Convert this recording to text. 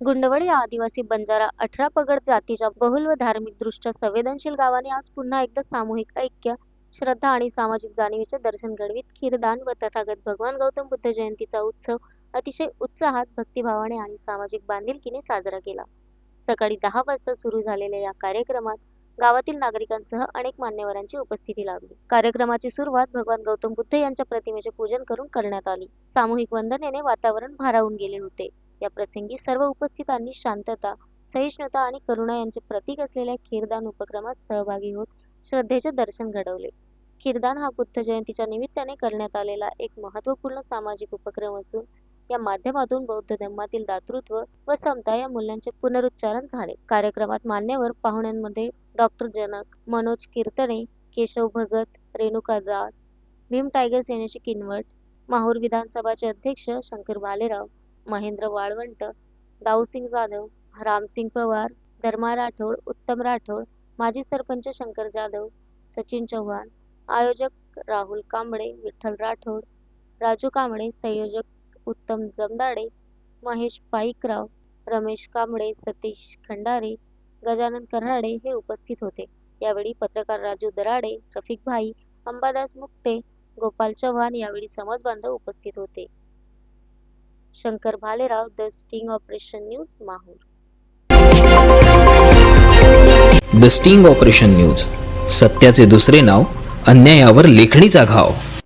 गुंडवड या आदिवासी बंजारा अठरा पगड जातीच्या बहुल व धार्मिक दृष्ट्या संवेदनशील गावाने आज पुन्हा एकदा सामूहिक ऐक्य श्रद्धा आणि सामाजिक जाणीवेचे दर्शन घडवीत. खीरदान व तथागत भगवान गौतम बुद्ध जयंतीचा उत्सव अतिशय उत्साहात भक्तिभावाने आणि सामाजिक बांधिलकीने साजरा केला. सकाळी दहा वाजता सुरू झालेल्या या कार्यक्रमात गावातील नागरिकांसह अनेक मान्यवरांची उपस्थिती लाभली. कार्यक्रमाची सुरुवात भगवान गौतम बुद्ध यांच्या प्रतिमेचे पूजन करून करण्यात आली. सामूहिक वंदनेने वातावरण भारावून गेले होते. या प्रसंगी सर्व उपस्थितांनी शांतता सहिष्णुता आणि करुणा यांचे प्रतीक असलेल्या खीरदान उपक्रमात सहभागी होत श्रद्धेचे दर्शन घडवले. खीरदान हा बुद्ध जयंतीच्या निमित्ताने करण्यात आलेला एक महत्त्वपूर्ण सामाजिक उपक्रम असून या माध्यमातून बौद्ध धर्मातील दातृत्व व समता या मूल्यांचे पुनरुच्चारण झाले. कार्यक्रमात मान्यवर पाहुण्यांमध्ये डॉक्टर जनक मनोज कीर्तने केशव भगत रेणुका दास भीम टायगर सेनेचे किनवट माहूर विधानसभाचे अध्यक्ष शंकर भालेराव महेंद्र वाळवंट दाऊसिंग जाधव रामसिंग पवार धर्मा राठोड उत्तम राठोड माजी सरपंच शंकर जाधव सचिन चव्हाण आयोजक राहुल कांबळे विठ्ठल राठोड राजू कांबळे संयोजक उत्तम जमदाडे महेश पाईकराव रमेश कांबळे सतीश खंडारे गजानन कराडे हे उपस्थित होते. यावेळी पत्रकार राजू दराडे रफिक भाई अंबादास मुक्ते गोपाल चव्हाण यावेळी समाजबांधव उपस्थित होते. Shankar Bhalerao the sting operation news Mahur. The sting operation news. सत्याचे दुसरे नाव अन्यायावर लेखणीचा घाव.